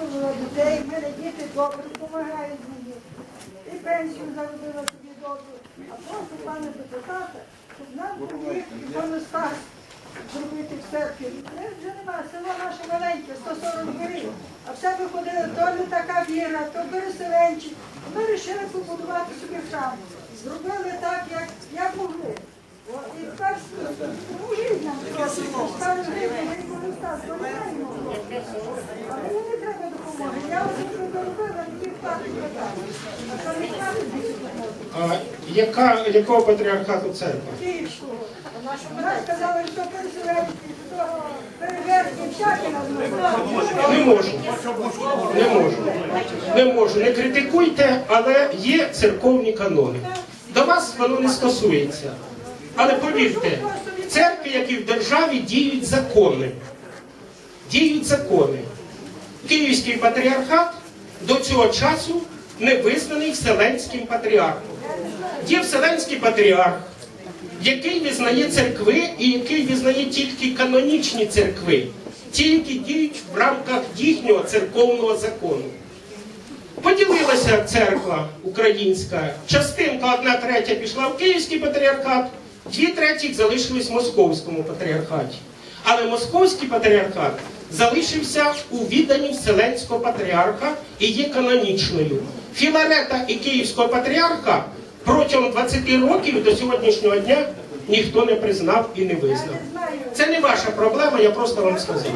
виховувала дітей, в мене діти добре допомагають мені. І пенсію заробила собі добру. А прошу пане депутата, щоб нам поміг іконостас зробити в церкві. Ми вже нема, село наше маленьке, 140 гривень. А все виходило, то не така віра, то переселенчі. Ми вирішили побудувати собі храм. Зробили так, як, як могли. О, І перш поможіть нам трохи. Ставили гривень, ми не маємо. Але мені не треба допомоги. Я вже доробила, мені платить подати. А що не платить, не допоможе. А яка, якого патріархату церква? Київського. Нас сказали, що. Не можу. Не можу. Не можу. Не критикуйте, але є церковні канони. До вас воно не стосується. Але повірте, в церкві, як і в державі, діють закони. Діють закони. Київський патріархат до цього часу не визнаний Вселенським патріархом. Є Вселенський патріарх, який визнає церкви і який визнає тільки канонічні церкви, ті, які діють в рамках їхнього церковного закону. Поділилася церква українська. Частинка одна третя пішла в Київський патріархат, дві третіх залишились в Московському патріархаті. Але Московський патріархат залишився у відданні Вселенського патріарха і є канонічною. Філарета і Київського патріарха протягом 20 років до сьогоднішнього дня ніхто не признав і не визнав. Це не ваша проблема, я просто вам сказав.